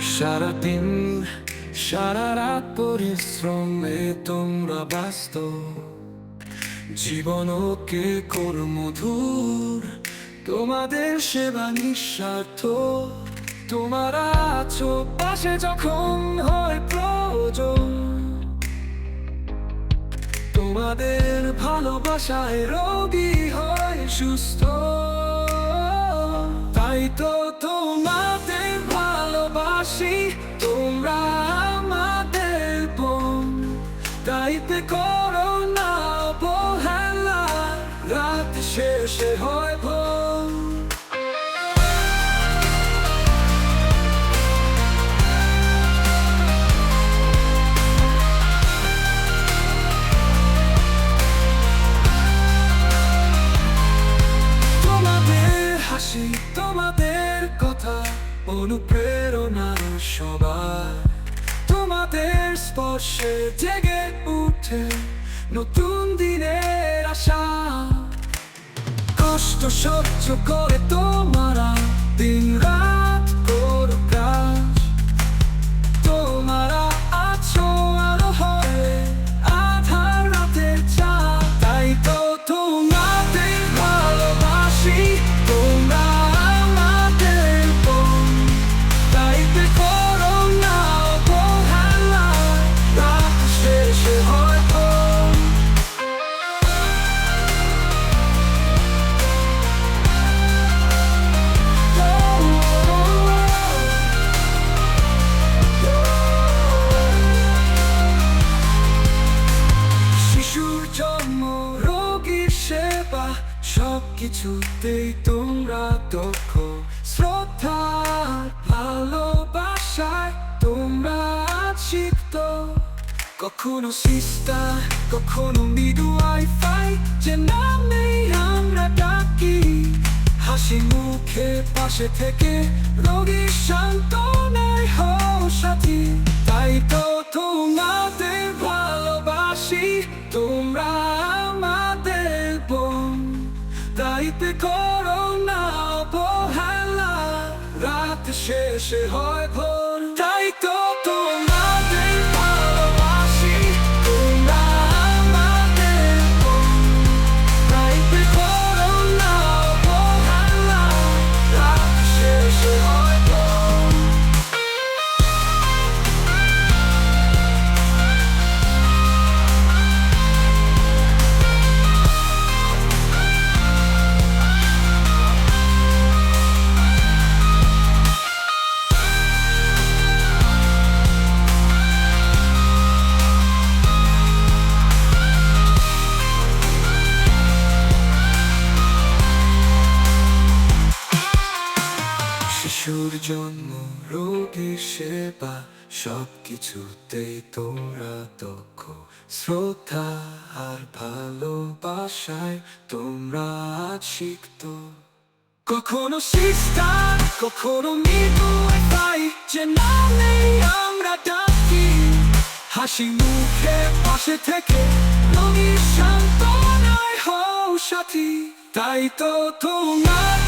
সারাদিন, সারা রাত পরিশ্রমে তোমরা ব্যস্ত। জীবনকে কর মধুর তোমাদের সেবা নিঃস্বার্থ। তোমারা আছো, পাশে যখন হয় প্রয়োজন। তোমাদের ভালোবাসায় রোগী হয় সুস্থ। তাই তো তাইতে করো না অবহেলা, রাত শেষে হয় ভোর। তোমাদের হাসি, তোমাদের কথা অনুপ্রেরণা সবার তোমাদের স্পর্শে জেগে উঠে নতুন দিনের আশা। কষ্ট সহ্য করে তোমারা দিন রাত সব কিছুতেই তোমরা দক্ষ। শ্রদ্ধা ভালোবাসায় তোমরা শিখত কখনো সিস্টা কখনো মৃদু আইফাই যে নামেই আমরা ডাকি। হাসি মুখে পাশে থেকে রোগীর সান্ত্বনায় হও সাথী। দায়িত্বে করো না অবহেলা। রাত শেষে হয় ভোর। জন্ম রোগীর সেবা সব কিছুতেই দক্ষ। শ্রদ্ধা আর ভালোবাসায় তোমরা শিখত কখনো কখনো মৃদু পাই যে আমরা ডাকি। হাসি মুখে পাশে থেকে রঙির সান্ত্বনায় হও সাথী। তাই তো তোমার